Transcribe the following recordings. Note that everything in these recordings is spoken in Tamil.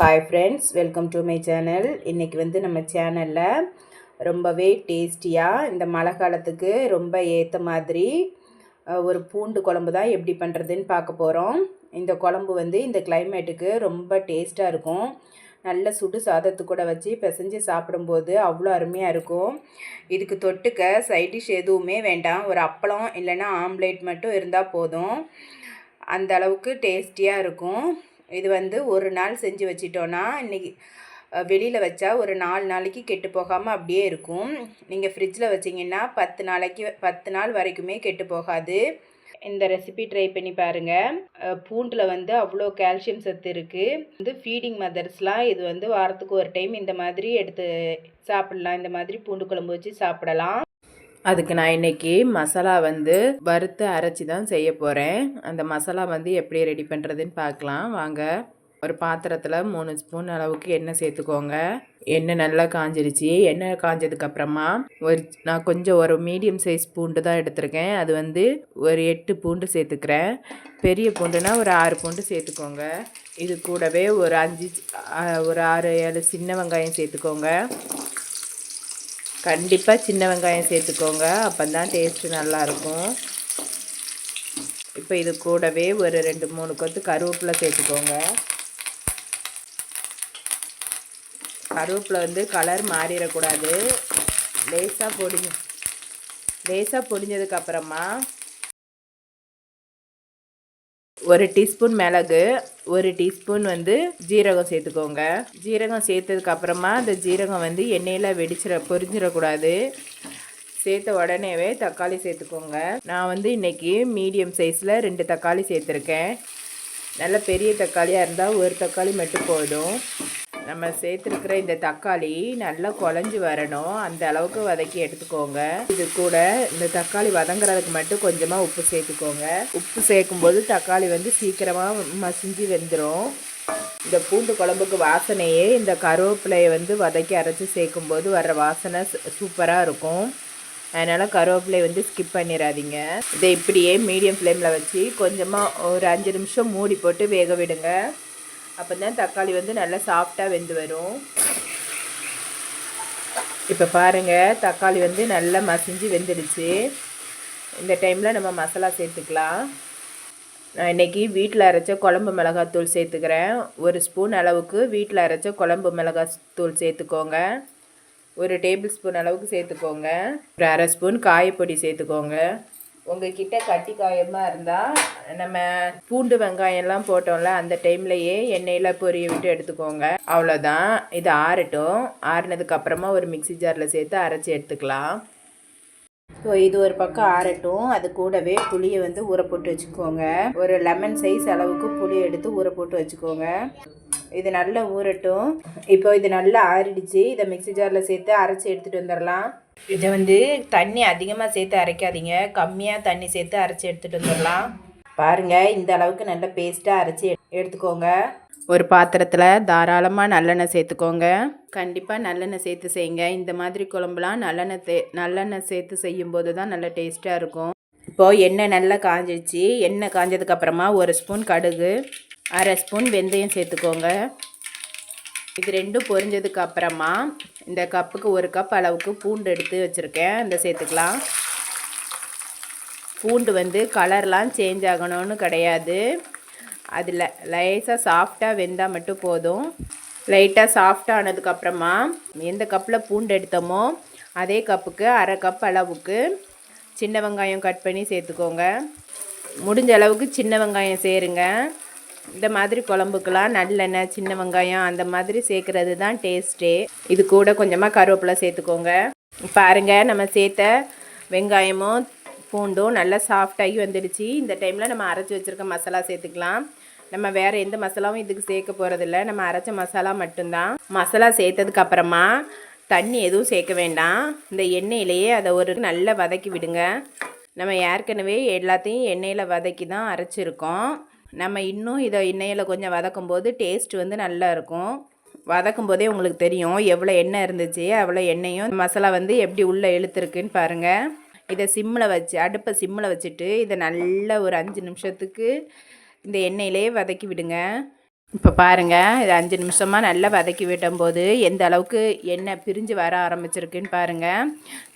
Hi friends welcome to my channel இன்றைக்கி வந்து நம்ம சேனலில் ரொம்பவே டேஸ்டியாக இந்த மழை காலத்துக்கு ரொம்ப ஏற்ற மாதிரி ஒரு பூண்டு குழம்பு தான் எப்படி பண்ணுறதுன்னு பார்க்க போகிறோம் இந்த குழம்பு வந்து இந்த கிளைமேட்டுக்கு ரொம்ப டேஸ்ட்டாக இருக்கும். நல்ல சுடு சாதத்து கூட வச்சு பிசைஞ்சு சாப்பிடும்போது அவ்வளோ அருமையாக இருக்கும். இதுக்கு தொட்டுக்க சைட் டிஷ் எதுவுமே வேண்டாம். ஒரு அப்பளம் இல்லைன்னா ஆம்லேட் மட்டும் இருந்தால் போதும். அந்த அளவுக்கு டேஸ்டியாக இருக்கும். இது வந்து ஒரு நாள் செஞ்சு வச்சிட்டோன்னா இன்றைக்கி வெளியில் வச்சா ஒரு நாலு நாளைக்கு கெட்டு போகாமல் அப்படியே இருக்கும். நீங்கள் ஃப்ரிட்ஜில் வச்சிங்கன்னா பத்து நாளைக்கு பத்து நாள் வரைக்குமே கெட்டு போகாது. இந்த ரெசிபி ட்ரை பண்ணி பாருங்கள் பூண்டில் வந்து அவ்வளோ கால்சியம் சத்து இருக்குது வந்து ஃபீடிங் மதர்ஸ்லாம் இது வந்து வாரத்துக்கு ஒரு டைம் இந்த மாதிரி எடுத்து சாப்பிடலாம். இந்த மாதிரி பூண்டு குழம்பு வச்சு சாப்பிடலாம். அதுக்கு நான் இன்னைக்கு மசாலா வந்து வறுத்து அரைச்சி தான் செய்ய போகிறேன் அந்த மசாலா வந்து எப்படி ரெடி பண்ணுறதுன்னு பார்க்கலாம். வாங்க. ஒரு பாத்திரத்தில் மூணு ஸ்பூன் அளவுக்கு எண்ணெய் சேர்த்துக்கோங்க. எண்ணெய் நல்லா காஞ்சிருச்சு. எண்ணெய் காஞ்சதுக்கப்புறமா ஒரு நான் கொஞ்சம் ஒரு மீடியம் சைஸ் பூண்டு தான் எடுத்திருக்கேன். அது வந்து ஒரு எட்டு பூண்டு சேர்த்துக்கிறேன். பெரிய பூண்டுனா ஒரு ஆறு பூண்டு சேர்த்துக்கோங்க. இது கூடவே ஒரு அஞ்சு ஒரு ஆறு ஏழு சின்ன வெங்காயம் சேர்த்துக்கோங்க. கண்டிப்பாக சின்ன வெங்காயம் சேர்த்துக்கோங்க. அப்போ தான் டேஸ்ட்டு நல்லாயிருக்கும். இப்போ இது கூடவே ஒரு ரெண்டு மூணு கொத்து கருவேப்பிலை சேர்த்துக்கோங்க. கருவேப்பிலை வந்து கலர் மாறிடக்கூடாது. லேசாக பொடிஞ்ச லேசாக பொடிஞ்சதுக்கப்புறமா ஒரு டீஸ்பூன் மிளகு ஒரு டீஸ்பூன் வந்து ஜீரகம் சேர்த்துக்கோங்க. ஜீரகம் சேர்த்ததுக்கு அப்புறமா அந்த ஜீரகம் வந்து எண்ணெயில் வெடிச்சிட பொரிஞ்சிடக்கூடாது சேர்த்த உடனேவே தக்காளி சேர்த்துக்கோங்க. நான் வந்து இன்னைக்கு மீடியம் சைஸில் ரெண்டு தக்காளி சேர்த்துருக்கேன். நல்ல பெரிய தக்காளியாக இருந்தால் ஒரு தக்காளி மட்டும் போதும். நம்ம சேர்த்துருக்கிற இந்த தக்காளி நல்லா குழஞ்சி வரணும். அந்த அளவுக்கு வதக்கி எடுத்துக்கோங்க. இது கூட இந்த தக்காளி வதங்குறதுக்கு மட்டும் கொஞ்சமாக உப்பு சேர்த்துக்கோங்க. உப்பு சேர்க்கும்போது தக்காளி வந்து சீக்கிரமாக மசிஞ்சு வெந்துடும் இந்த பூண்டு குழம்புக்கு வாசனையே இந்த கருவேப்பிலையை வந்து வதக்கி அரைச்சி சேர்க்கும்போது வர்ற வாசனை சூப்பராக இருக்கும். அதனால் கருவேப்பிலை வந்து ஸ்கிப் பண்ணிடாதீங்க இதை இப்படியே மீடியம் ஃப்ளேமில் வச்சு கொஞ்சமாக ஒரு அஞ்சு நிமிஷம் மூடி போட்டு வேக விடுங்க. அப்போ தான் தக்காளி வந்து நல்லா சாஃப்டாக வெந்து வரும். இப்போ பாருங்கள் தக்காளி வந்து நல்லா மசிஞ்சு வெந்துடுச்சு. இந்த டைமில் நம்ம மசாலா சேர்த்துக்கலாம். நான் இன்றைக்கி வீட்டில் அரைச்ச குழம்பு மிளகாத்தூள் சேர்த்துக்கிறேன். ஒரு ஸ்பூன் அளவுக்கு வீட்டில் அரைச்ச குழம்பு மிளகாத்தூள் சேர்த்துக்கோங்க. ஒரு டேபிள் ஸ்பூன் அளவுக்கு சேர்த்துக்கோங்க. ஒரு அரை ஸ்பூன் காயப்பொடி சேர்த்துக்கோங்க. உங்ககிட்ட கட்டி காயமாக இருந்தால் நம்ம பூண்டு வெங்காயம்லாம் போட்டோம்ல அந்த டைம்லையே எண்ணெயில் பொரிய விட்டு எடுத்துக்கோங்க. அவ்வளோதான் இது ஆறட்டும். ஆறினதுக்கப்புறமா ஒரு மிக்ஸி ஜாரில் சேர்த்து அரைச்சி எடுத்துக்கலாம். ஸோ இது ஒரு பக்கம் ஆறட்டும். அது கூடவே புளியை வந்து ஊற போட்டு வச்சுக்கோங்க. ஒரு லெமன் சைஸ் அளவுக்கு புளி எடுத்து ஊற போட்டு வச்சுக்கோங்க. இது நல்லா ஊறட்டும். இப்போ இது நல்லா ஆறிடுச்சு. இதை மிக்ஸி ஜாரில் சேர்த்து அரைச்சி எடுத்துகிட்டு வந்துடலாம். இதை வந்து தண்ணி அதிகமாக சேர்த்து அரைக்காதீங்க. கம்மியாக தண்ணி சேர்த்து அரைச்சி எடுத்துகிட்டு வந்துடலாம் பாருங்கள் இந்த அளவுக்கு நல்ல பேஸ்ட்டாக அரைச்சி எடுத்துக்கோங்க. ஒரு பாத்திரத்தில் தாராளமாக நல்லெண்ணெய் சேர்த்துக்கோங்க. கண்டிப்பாக நல்லெண்ணெய் சேர்த்து செய்யுங்க. இந்த மாதிரி குழம்புலாம் நல்லெண்ணெய் தே நல்லெண்ணெய் சேர்த்து செய்யும்போது தான் நல்ல டேஸ்ட்டாக இருக்கும். இப்போது எண்ணெய் நல்லா காஞ்சிச்சு எண்ணெய் காஞ்சதுக்கப்புறமா ஒரு ஸ்பூன் கடுகு அரை ஸ்பூன் வெந்தயம் சேர்த்துக்கோங்க. இது ரெண்டும் பொரிஞ்சதுக்கு அப்புறமா இந்த கப்புக்கு ஒரு கப் அளவுக்கு பூண்டு எடுத்து வச்சுருக்கேன். இந்த சேர்த்துக்கலாம். பூண்டு வந்து கலர்லாம் சேஞ்ச் ஆகணும்னு கிடையாது. அதில் லேசாக சாஃப்டாக வெந்தால் மட்டும் போதும். லைட்டாக சாஃப்டாக ஆனதுக்கப்புறமா எந்த கப்பில் பூண்டு எடுத்தோமோ அதே கப்புக்கு அரை கப் அளவுக்கு சின்ன வெங்காயம் கட் பண்ணி சேர்த்துக்கோங்க. முடிஞ்ச அளவுக்கு சின்ன வெங்காயம் சேருங்க. இந்த மாதிரி குழம்புக்கெலாம் நல்லெண்ணெய் சின்ன வெங்காயம் அந்த மாதிரி சேர்க்குறது தான் டேஸ்ட்டே. இது கூட கொஞ்சமாக கருவேப்பிலை சேர்த்துக்கோங்க. பாருங்க நம்ம சேர்த்த வெங்காயமும் பூண்டும் நல்லா சாஃப்டாகி வந்துடுச்சு. இந்த டைமில் நம்ம அரைச்சி வச்சுருக்க மசாலா சேர்த்துக்கலாம். நம்ம வேறு எந்த மசாலாவும் இதுக்கு சேர்க்க போகிறதில்ல நம்ம அரைச்ச மசாலா மட்டும்தான். மசாலா சேர்த்ததுக்கு அப்புறமா தண்ணி எதுவும் சேர்க்க வேண்டாம். இந்த எண்ணெயிலேயே அதை ஒரு நல்லா வதக்கி விடுங்க. நம்ம ஏற்கனவே எல்லாத்தையும் எண்ணெயில் வதக்கி தான் அரைச்சிருக்கோம். நம்ம இன்னும் இதை எண்ணெயில் கொஞ்சம் வதக்கும் போது டேஸ்ட் வந்து நல்லா இருக்கும். வதக்கும் போதே உங்களுக்கு தெரியும் எவ்வளோ எண்ணெய் இருந்துச்சு அவ்வளோ எண்ணெயும் மசாலா வந்து எப்படி உள்ளே இழுத்துருக்குன்னு பாருங்கள் இதை சிம்மில் வச்சு அடுப்பை சிம்மில் வச்சுட்டு இதை நல்ல ஒரு அஞ்சு நிமிஷத்துக்கு இந்த எண்ணெயிலே வதக்கி விடுங்க. இப்போ பாருங்கள் இது அஞ்சு நிமிஷமாக நல்லா வதக்கி விட்டும் போது எந்த அளவுக்கு எண்ணெய் பிரிஞ்சு வர ஆரம்பிச்சிருக்குன்னு பாருங்கள்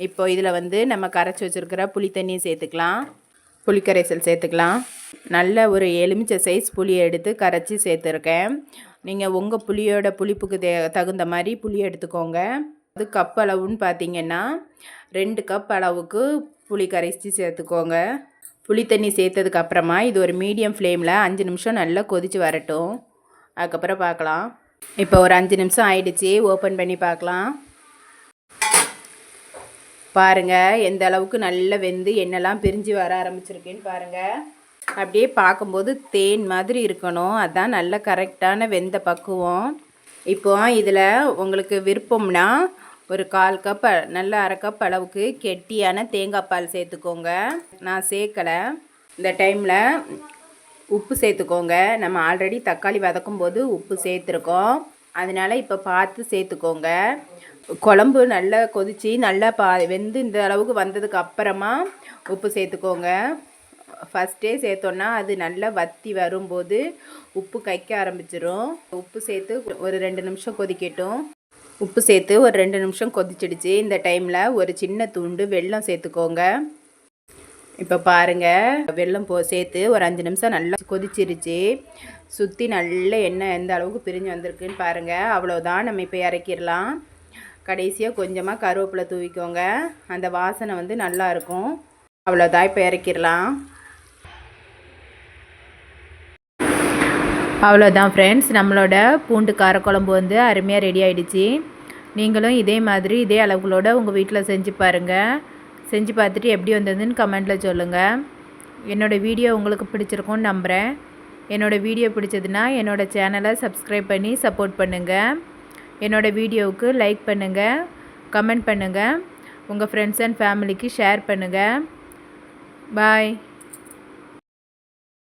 இப்போ இதில் வந்து நம்ம கரைச்சி வச்சுருக்கிற புளி தண்ணியை சேர்த்துக்கலாம். புளிக்கரைசல் சேர்த்துக்கலாம். நல்ல ஒரு எலுமிச்சை சைஸ் புளியை எடுத்து கரைச்சி சேர்த்துருக்கேன். நீங்கள் உங்கள் புளியோட புளிப்புக்கு தே தகுந்த மாதிரி புளி எடுத்துக்கோங்க. அது கப் அளவுன்னு பார்த்தீங்கன்னா ரெண்டு கப் அளவுக்கு புளி கரைச்சி சேர்த்துக்கோங்க. புளி தண்ணி சேர்த்ததுக்கு அப்புறமா இது ஒரு மீடியம் ஃப்ளேமில் அஞ்சு நிமிஷம் நல்லா கொதித்து வரட்டும். அதுக்கப்புறம் பார்க்கலாம் இப்போ ஒரு அஞ்சு நிமிஷம் ஆயிடுச்சு. ஓப்பன் பண்ணி பார்க்கலாம் பாருங்கள் எந்த அளவுக்கு நல்லா வெந்து எண்ணெய்லாம் பிரிஞ்சு வர ஆரம்பிச்சிருக்கேன்னு பாருங்கள் அப்படியே பார்க்கும்போது தேன் மாதிரி இருக்கணும். அதுதான் நல்ல கரெக்டான வெந்த பக்குவம். இப்போ இதில் உங்களுக்கு விருப்பம்னா ஒரு கால் கப் நல்ல அரை கப் அளவுக்கு கெட்டியான தேங்காய் பால் சேர்த்துக்கோங்க. நான் சேர்க்கலை. இந்த டைமில் உப்பு சேர்த்துக்கோங்க. நம்ம ஆல்ரெடி தக்காளி வதக்கும் போது உப்பு சேர்த்துருக்கோம். அதனால் இப்போ பார்த்து சேர்த்துக்கோங்க. குழம்பு நல்லா கொதித்து நல்லா பா வெந்து இந்த அளவுக்கு வந்ததுக்கு அப்புறமா உப்பு சேர்த்துக்கோங்க. ஃபஸ்ட்டே சேர்த்தோன்னா அது நல்லா வத்தி வரும்போது உப்பு கைக்க ஆரம்பிச்சிடும் உப்பு சேர்த்து ஒரு ரெண்டு நிமிஷம் கொதிக்கட்டும். உப்பு சேர்த்து ஒரு ரெண்டு நிமிஷம் கொதிச்சிடுச்சு. இந்த டைமில் ஒரு சின்ன துண்டு வெல்லம் சேர்த்துக்கோங்க. இப்போ பாருங்கள் வெல்லம் போ சேர்த்து ஒரு அஞ்சு நிமிஷம் நல்லா கொதிச்சிருச்சு. சுற்றி நல்ல எண்ணெய் எந்த அளவுக்கு பிரிஞ்சு வந்திருக்குன்னு பாருங்கள் அவ்வளோதான் நம்ம இப்போ இறக்கிடலாம். கடைசியாக கொஞ்சமாக கருவேப்பிலை தூவிக்கோங்க. அந்த வாசனை வந்து நல்லாயிருக்கும் அவ்வளோதான் இப்போ இறக்கிடலாம். அவ்வளோதான் ஃப்ரெண்ட்ஸ் நம்மளோட பூண்டு காரக்குழம்பு வந்து அருமையாக ரெடி ஆகிடுச்சி நீங்களும் இதே மாதிரி இதே அளவுகளோடு உங்கள் வீட்டில் செஞ்சு பாருங்கள் செஞ்சு பார்த்துட்டு எப்படி வந்ததுன்னு கமெண்ட்டில் சொல்லுங்கள் என்னோடய வீடியோ உங்களுக்கு பிடிச்சிருக்கும்னு நம்புகிறேன் என்னோடய வீடியோ பிடிச்சதுன்னா என்னோடய சேனலை சப்ஸ்கிரைப் பண்ணி சப்போர்ட் பண்ணுங்கள் என்னோடய வீடியோவுக்கு லைக் பண்ணுங்கள் கமெண்ட் பண்ணுங்கள் உங்கள் ஃப்ரெண்ட்ஸ் அண்ட் ஃபேமிலிக்கு ஷேர் பண்ணுங்கள் பாய்.